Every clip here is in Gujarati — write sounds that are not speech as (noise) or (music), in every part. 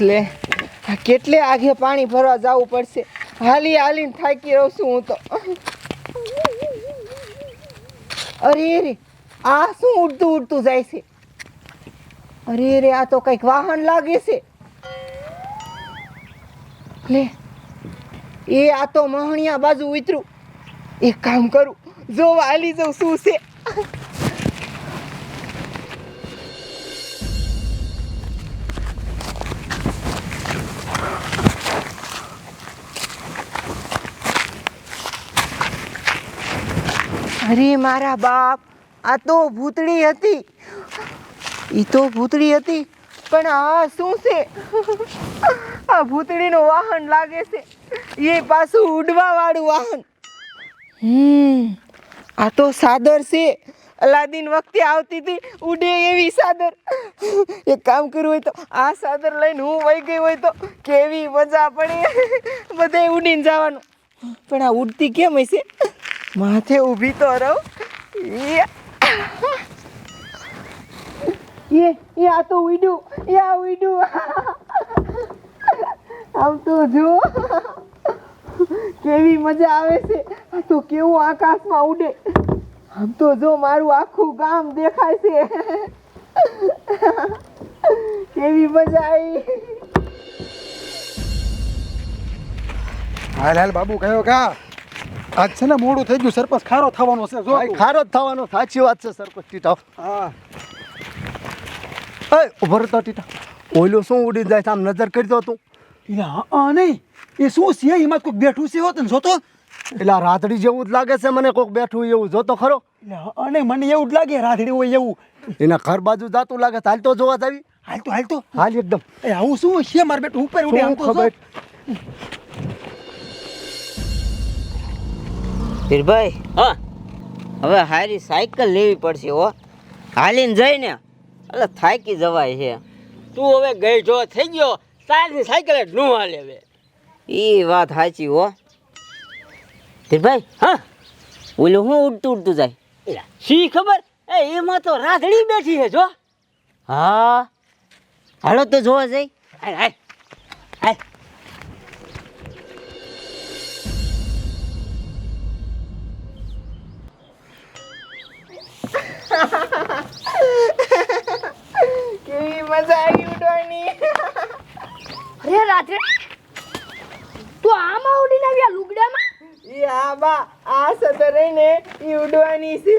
લે. કેટલે આગે પાણી ભરવા જવું પડશે? હાલી હાલીને થાકી રહું છું હું તો. અરે રે, આ શું ઉડતું ઉડતું જાય છે? અરે રે, આ તો કંઈક વાહન લાગે છે. લે, એ આ તો મહણિયા બાજુ ઉતરું. એક કામ કરું જો હાલી જાઉં શું છે. અરે મારા બાપ, આ તો ભૂતળી હતી. એ તો ભૂતળી હતી, પણ આ શું છે? આ ભૂતળીનું વાહન લાગે છે. એ પાછું ઉડવા વાળું વાહન. હમ, આ તો સાદર છે. અલાદીન વખતે આવતી હતી, ઉડે એવી સાદર. એક કામ કરવું હોય તો આ સાદર લઈને હું વહી ગઈ હોય તો કેવી મજા પડે. બધે ઉડીને જવાનું. પણ આ ઉડતી કેમ હશે? માથે ઊભી તો રહો. એ એ આ તો ઉડ્યું એ આ ઉડ્યું આમ તો જો. કેવી મજા આવે છે. તો કેવું આકાશમાં ઉડે. આમ તો જો મારું આખું ગામ દેખાય છે. કેવી મજા આવી. હાલ હાલ, બાબુ કયો કા? આજ છે ને મોડું થઈ ગયું સરપંચ ખારો થવાનો છે જો ખારો જ થવાનો સાચી વાત છે સરપંચ ટીટા. હા. એ ઊભો રહેતો ટીટા. ઓઈલો શું ઉડી જાય છે આમ નજર કરી દો તું. હા નહીં. એ શું છે? એમાં કોઈક બેઠું છે હોત ને જોતો? એટલે આ રાતડી જેવું જ લાગે છે મને કોઈક બેઠું એવું જોતો ખરો? અને મને એવું જ લાગે રાધડી હોય એવું. એના ઘર બાજુ જાતું લાગે ચાલતો હાલ તો જોવા જાવી. હાલ તો હાલ તો. હાલ એકદમ. એ આવું શું છે મારે બેઠું ઉપર ઉડે આમ તો ખબર? ધીરભાઈ હા. હવે હારી સાયકલ લેવી પડશે હો. હાલીને જઈને એટલે થાકી જવાય છે. તું હવે ગઈ જો થઈ ગયો. તારની સાયકલ જ નું હાલે હવે. એ વાત સાચી હો. ધીરભાઈ હા. ઓલું હું ઉડતું ઉડતું જાય? શી ખબર? એ એમાં તો રાધડી બેઠી છે જો. હા. હાલો તો જોવા જઈ. હાય હાય. હાલ કેવી મજા આવી ઉડવાની. અરે રાત્રે તું આમાં ઉડીને આવ્યા લુગડામાં? એ હા બા આ સદર રહીને એ ઉડવાની છે.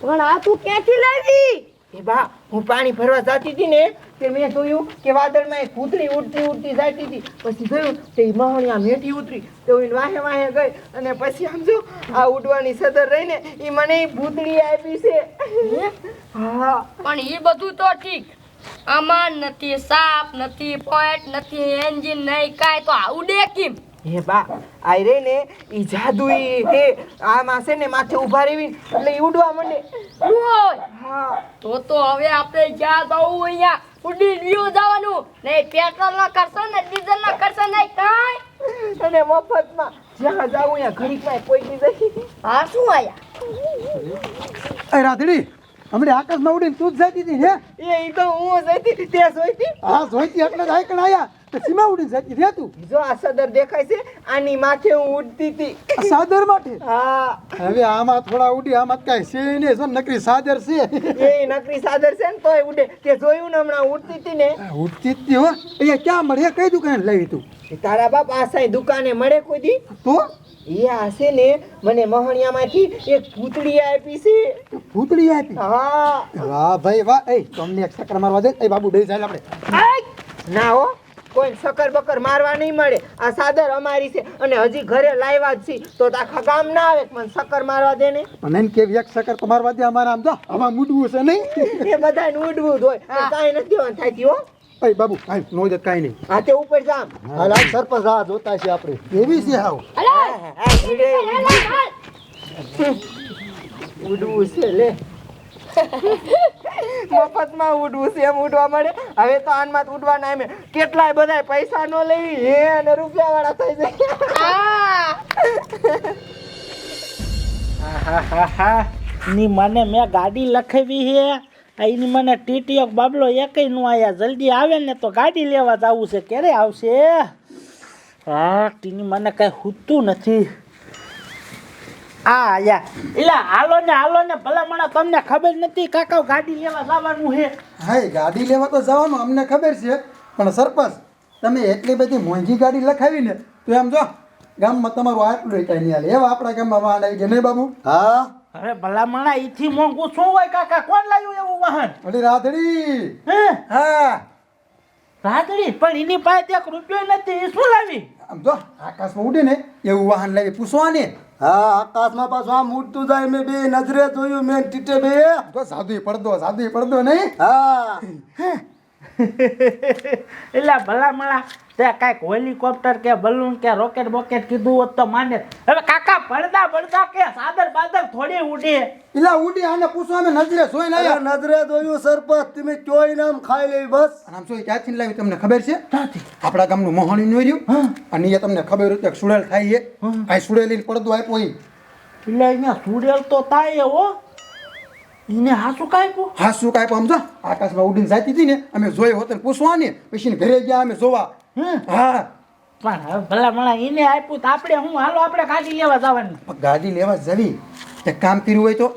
પણ આ તું ક્યાંથી લાવી? એ બા હું પાણી ભરવા જાતી હતી ને તે મેં જોયું કે વાદળમાં એક કૂતરી ઉડતી ઉડતી જાતી હતી. પછી જોયું તે ઈ આમ મેઠી ઉતરી. તો એને વાહે વાહે ગઈ અને પછી આમ જો આ ઉડવાની સદર રહીને એ મને ભૂતળી આપી છે. હા. પણ એ બધું તો ઠીક. આમાં નથી, સાપ નથી, પોઈન્ટ નથી, એન્જિન નહીં, કાંઈ તો આ ઉડે કેમ? હે બા આઈ રે ને ઈ જાદુ ઈ હે આમાં છે ને માથે ઊભા રહેવી એટલે ઉડવા માંડે. હોય? હા. તો તો હવે આપણે જ્યાં જવું અહીંયા ઉડી લ્યો જવાનું. નહીં પેટ્રોલ ના કરશો ને ડીઝલ ના કરશો ને કાંઈ? અને મફતમાં જ્યાં જાવું ત્યાં ઘડીકમાં પહોંચી જઈ. હા શું આયા? એ રાધડી હમણાં આકાશમાં ઉડીને તું જ જતી હતી હે? એ તો હું જતી હતી, તે જોઈતી. હા જોઈતી એટલે જ આઈકણ આયા. સીમા ઉડી જાય રે તું જો આ સદર દેખાય છે આની માથે હું ઉડતી હતી. સાદર માથે? હા. હવે આમાં થોડા ઉડી આમાં કાઈ છે ને જો નકરી સાદર છે. એ નકરી સાદર છે ને તોય ઉડે. તે જોયું ને હમણાં ઉડતી હતી ને? ઉડતી હતી હો. એ ક્યાં મળે? કઈ દુકાન લઈ તું? તારા બાપ આ સાઈ દુકાને મળે કોઈ દી? તો? એ આ છે ને મને મહણિયામાંથી એક પૂતળી આપી છે. પૂતળી આપી? હા. વાહ ભાઈ વાહ. એ તમને એક ચક્કર મારવા દે. એ બાબુ બે જાય આપણે. ના હો. કોઈ સકર બકર મારવા નહીં મળે. આ સાદર અમારી છે અને હજી ઘરે લાવ્યા જ છે તો તો આખા ગામ ના આવે પણ મને સકર મારવા દે ને? પણ એને કેવી એક સકર તો મારવા દે અમારા આમ તો આમાં મૂડવું છે નહીં? એ બધાને ઉડવું જ હોય. કાંઈ નથી દેવાનું થાય હો. એ બાબુ કાંઈ નો જ કાંઈ નહીં. આ તે ઉપર જામ. હાલ હાલ સરપંચ રાહ જોતા છે આપણે. એવી છે હાવ. ઉડવું છે લે. મફતમાં ઉડવું છે, એમ ઉડવા મળે. હવે તો આનમાં તો ઉડવા ના એમ. કેટલાય બધાય પૈસા નો લેવી હે અને રૂપિયા વાળા થઈ જાય. ની મને મેં ગાડી લખાવી હે એની મને ટીટીઓ બાબલો એકયનું આયા. જલ્દી આવે ને તો ગાડી લેવા જવું છે. ક્યારે આવશે? હા, ટીની મને કઈ હૂતું નથી. આ આયા એટલે હાલો ને હાલો ને ભલામણા મને તમને ખબર નથી કાકા ગાડી લેવા જવાનું છે? હા ગાડી લેવા તો જવાનું અમને ખબર છે. પણ સરપંચ તમે એટલી બધી મોંઘી ગાડી લખાવી ને તો એમ જો ગામમાં તમારું આટલું કાંઈ નહીં હાલે. એવા આપણા ગામમાં વાહન આવી ગયા નહીં બાબુ? હા? અરે ભલા મણા ઈથી મોંઘું શું હોય કાકા? કોણ લાવ્યું એવું વાહન? અરે રાધડી. હે? હા. રાધડી? પણ એની પાસે એક રૂપિયો નથી. એ શું લાવી? આમ જો આકાશમાં ઉડે ને એવું વાહન લાવી પૂછવાને. હા આકાશમાં પાછું આમ ઉડતું જાય મેં બે નજરે જોયું મેં ટીટે બે. સાદુય પડદો સાદુય પડદો નહીં? હા (laughs) એટલે ભલા મળા તે કાંઈક હેલિકોપ્ટર કે બલૂન કે રોકેટ બોકેટ કીધું હોત તો માને. હવે કાકા પડદા પડદા કે સાદર બાદર થોડી ઉડી એટલે ઉડી આને પૂછો અમે નજરે જોઈને આવ્યા નજરે જોયું સરપંચ તમે ચોઈ નામ ખાઈ લેવી બસ. આમ શું ક્યાંથી લાવી તમને ખબર છે? આપણા ગામનું મોહણી નું રહ્યું. અને એ તમને ખબર હતી સુડેલ થાય છે. આ સુડેલી પડદો આપ્યો એટલે અહીંયા સુડેલ તો થાય હો. એને હાસુ કાંઈ હા શું કાંઈ આમ જો આકાશમાં ઉડીને જાતી હતી ને અમે જોઈ હોત ને પૂછવાની પછી ઘરે ગયા અમે જોવા. હા? પણ હવે ભલા મળા એને આપ્યું તો આપણે હું હાલો આપણે ગાડી લેવા જવાની. ગાડી લેવા જવી. એક કામ કર્યું હોય તો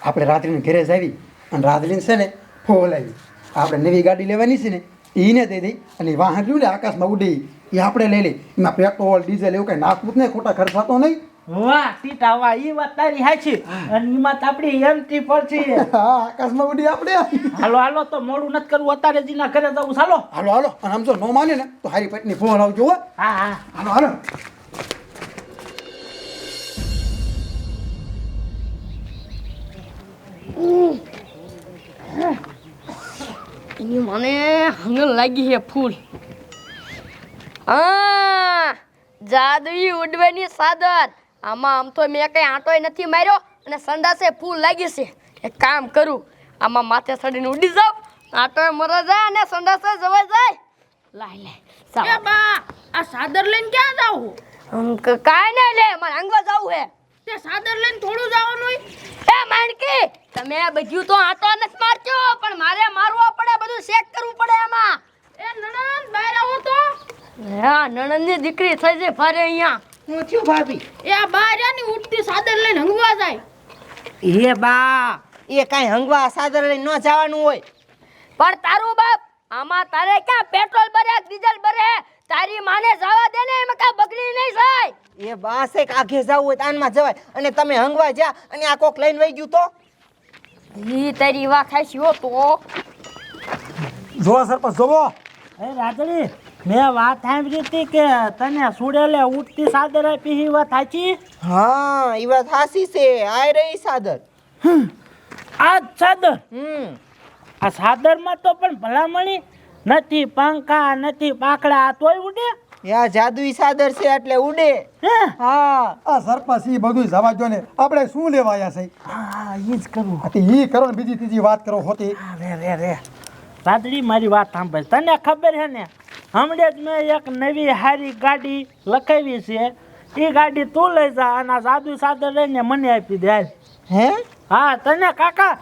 આપણે રાત્રિને ઘરે જાવી અને રાત્રિને છે ને ફોલાવી આપણે નવી ગાડી લેવાની છે ને એને દઈ દઈ અને વાહન રહ્યું ને આકાશમાં ઉડી એ આપણે લઈ લઈ. એમાં પેટ્રોલ ડીઝલ એવું કંઈ નાખવું જ નહીં ખોટા ખર્ચાતો નહીં. વાહ સીતા વાહ ઈ વાત તારી હાચી. અને ઈ વાત આપડી એમટી પડશે હા આકાશમાં ઉડી આપણે. હાલો હાલો તો મોડું નથી કરવું. અત્યારે જીના ઘરે જવું. ચાલો હાલો હાલો. અને આમ જો નો માને ને તો હારી પત્ની ફોન આવજો હા. હા હાલો હાલો. એની મને હંગલ લાગી છે ફૂલ. હા જાદુઈ ઉડવાની સાદર આમાં આમ તો મેં કઈ આંટોય નથી માર્યો અને સંડાસે ફૂલ લાગી છે. એક કામ કરું આમાં માથે સડીને ઉડી જાવ આંટોય મરા જાય અને સંડાસે જવાય જાય. લાય લે એ બા આ સાદર લઈને ક્યાં જાવ કાંઈ નહીં લે મારે આંગવા જવું હે. તે સાદર લઈને થોડું જવાનું હોય? એ માણકી તમે બધું તો આંટો નથી મારજો પણ મારે મારવો પડે બધું ચેક કરવું પડે એમાં. એ નણંદ બહાર આવો તો. હા નણંદની દીકરી થઈ છે ફરે અહીંયા. હું થયું ભાભી? એ આ ઉઠતી સાદર લઈને હંગવા જાય. એ બા એ કાંઈ હંગવા સાદર લઈને ન જવાનું હોય. પણ તારું બાપ આમાં તારે ક્યાં પેટ્રોલ ભરે ડીઝલ ભરે? તારી માને જવા દે ને એમાં કાંઈ બગડી નહીં જાય. એ બા છે કે આઘે જવું હોય તો આનમાં જવાય. અને તમે હંગવા જા અને આ કોક લઈને વહી ગયું તો? ઈ તારી વા ખાસી હો તો. જોવો સરપંચ જોવો એ રાતડી મેં વાત સાંભળી હતી કે તને સુડેલે ઉઠતી સાદર આપી એ વાત સાચી? હા એ વાત સાચી છે. આ રહી સાદર. આ જ સાદર? હમ. આ સાદરમાં તો પણ ભલામણી નથી પંખા નથી પાકડા તોય ઉડે? યા જાદુઈ સાદર છે એટલે ઉડે. હા? આ સરપંચ ઈ બધું જવા ને. આપણે શું લેવાયા છે? હા એ જ કરવું ઈ કરો ને બીજી ત્રીજી વાત કરો હોતી. રે રે રે. રાતડી મારી વાત સાંભળ. તને ખબર છે ને હમણાં જ મેં એક નવી હારી ગાડી લખાવી છે. એ ગાડી તું લઈ જા અને સાદુ સાદર લઈને મને આપી દે હે? હા તને કાકા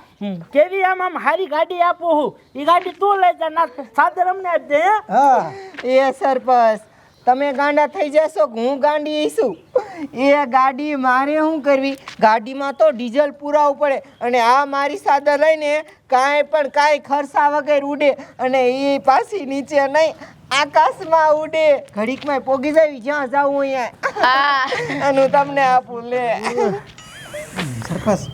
કેવી આમ આમ હારી ગાડી આપું હું? એ ગાડી તું લઈ જા ના સાદર અમને આપી દે હા? એ સરપંચ તમે ગાંડા થઈ જશો હું ગાંડી છું એ ગાડી મારે શું કરવી? ગાડીમાં તો ડીઝલ પુરાવું પડે અને આ મારી સાદર લઈને કાંઈ પણ કાંઈ ખર્ચા વગર ઉડે અને એ પાછી નીચે નહીં આકાશમાં ઉડે. ઘડીકમાં પોગી જાય જ્યાં જાઉં અહીંયા. અને હું તમને આપું લે. સરપસ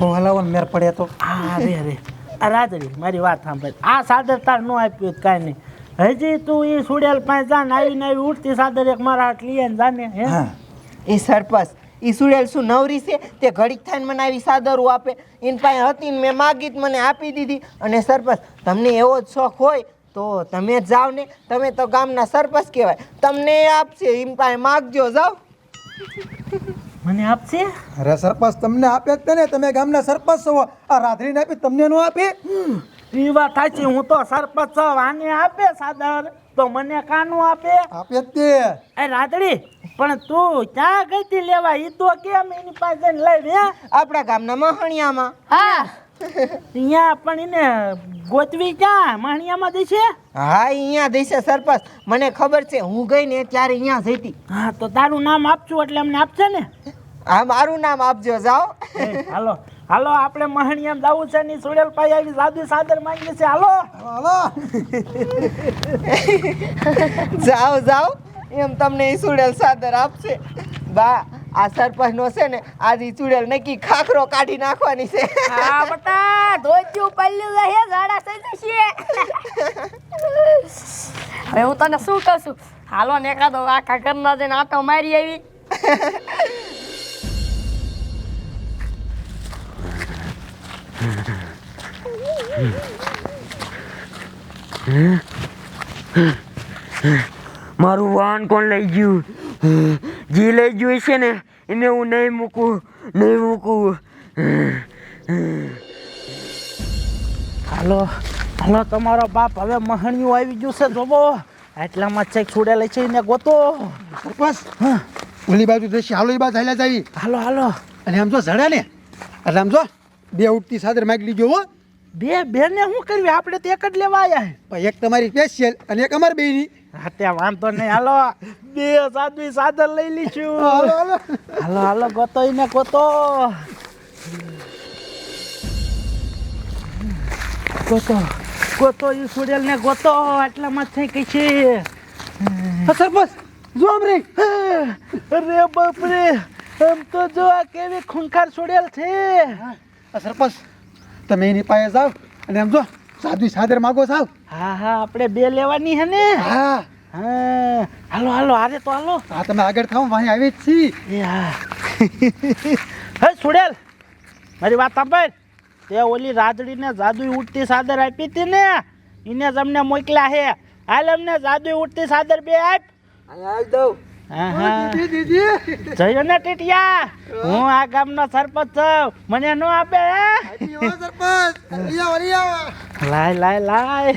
હું હલાવન મેર પડે તો. હા રે અરે. આ રાતડી મારી વાત સાંભળ. આ સાદર તાર ન આપ્યું તો કાંઈ નહીં. હજી તું એ સુડેલ પાસે જા ને આવીને આવી ઉઠતી સાદર એક મારા હાથ લઈએ ને જાને હે? એ સરપસ એ સુડેલ શું નવરી છે? તે ઘડીક થઈને મને આવી સાદરો આપે. એની પાસે હતી ને મેં માગી મને આપી દીધી. અને સરપંચ તમને એવો જ શોખ હોય તો તમે જાઓ ને તમે તો ગામના સરપંચ કહેવાય. તમને એ આપશે એમ પાસે માગજો જાઓ. મને આપશે? અરે સરપંચ તમને આપે જ ને તમે ગામના સરપંચ છો. આ રાત્રિને આપી તમને નો આપે? એ વાત સાચી હું તો સરપંચ છું આને આપે સાદર? તો મને કાનું આપે? આપે જ તે. એ રાધડી પણ તું ક્યાં ગઈ તી લેવા? ઈ તો કેમ એની પાસે જઈને લઈ રે આપણા ગામના મહણિયામાં. હા. અહીંયા પણ એને ગોતવી ક્યાં? મહણિયામાં દેશે હા અહીંયા દેશે સરપંચ. મને ખબર છે હું ગઈ ને ત્યારે અહીંયા જઈતી હા તો તારું નામ આપશું એટલે અમને આપશે ને? આ મારું નામ આપજો જાઓ. હાલો. હાલો આપણે મહણિયામ જવું છે ની સુડેલ પાઈ આવી સાદુ સાદર માંગી છે. હાલો. હાલો. જાઓ જાઓ. એમ તમને સુડેલ સાદર આપશે. બા. આ સરપંચનો છે ને આજે ચૂડેલ નક્કી ખાખરો કાઢી નાખવાની છે. હા બટા ધોત્યું પલ્લું રહે ઝાડા થઈ જશે. હવે હું તને શું કહું છું? હાલો ને એકાદો આખા ઘરના જઈને આટો મારી આવી. મારું વાહન કોણ લઈ ગયું? જે લઈ ગયું છે ને એને હું નહીં મૂકું નહીં મૂકું. હાલો હાલો તમારો બાપ હવે મહણિયું આવી ગયું છે જોબો એટલામાં ચેક છોડે લઈ છે એને ગોતો. બસ ઓલી બાજુ જશે હાલો એ બાજુ હાલ્યા જાવી હાલો હાલો. અને આમ જો ઝડે ને એટલે આમ જો બે ઉઠતી સાદર માગી લીજો હો. બે બેને શું કરવી? આપણે તો એક જ લેવા આવ્યા પણ એક તમારી સ્પેશિયલ અને એક અમારી બેની ત્યાં વાંધો નહીં. હાલો. બે સાધવી સાદર લઈ લઈશું. હાલો હાલો. ગોતો ને ગોતો. ગોતો ગોતો ઈ સુડેલ ને ગોતો. આટલામાં થઈ ગઈ છે. સરપંચ જો રે અરે બાપ રે આમ તો જો આ કેવી ખૂંખાર સુડેલ છે. સરપંચ તમે એની પાસે જાઓ અને એમ જો. સાદુ સાદર માગો સાવ? હા હા આપણે બે લેવાની હે ને? હા. હા. હાલો હાલો આજે તો હાલો. હા તમે આગળ થાવ વાહી આવી જ છી. એ હા. સુડેલ મારી વાત સાંભળ. તે ઓલી રાદડીને જાદુ ઉડતી સાદર આપી હતી ને? એને જ અમને મોકલ્યા હે. હાલ અમને જાદુ ઉડતી સાદર બે આપ. હા હા જયો ને ટીટિયા. હું આ ગામનો સરપંચ છું. મને નો આપે હે? સરપંચ. લાય લાય લાય.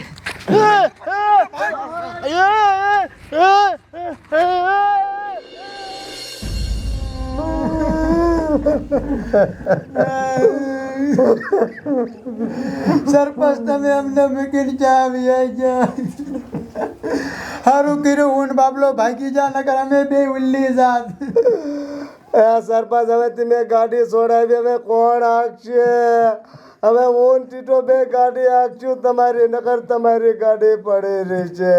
સરપંચ તમે અમને મૂકીને ચા આવી ગયા. સારું કર્યું હું બાબલો ભાગી જા, નકર અમે બે ઉલ્લી જાત. એ સરપંચ, હવે તમે ગાડી છોડાવી હવે કોણ હાંકશે? હવે હું ટીટો બે ગાડી હાંકશું તમારી, નકર તમારી ગાડી પડી રહી છે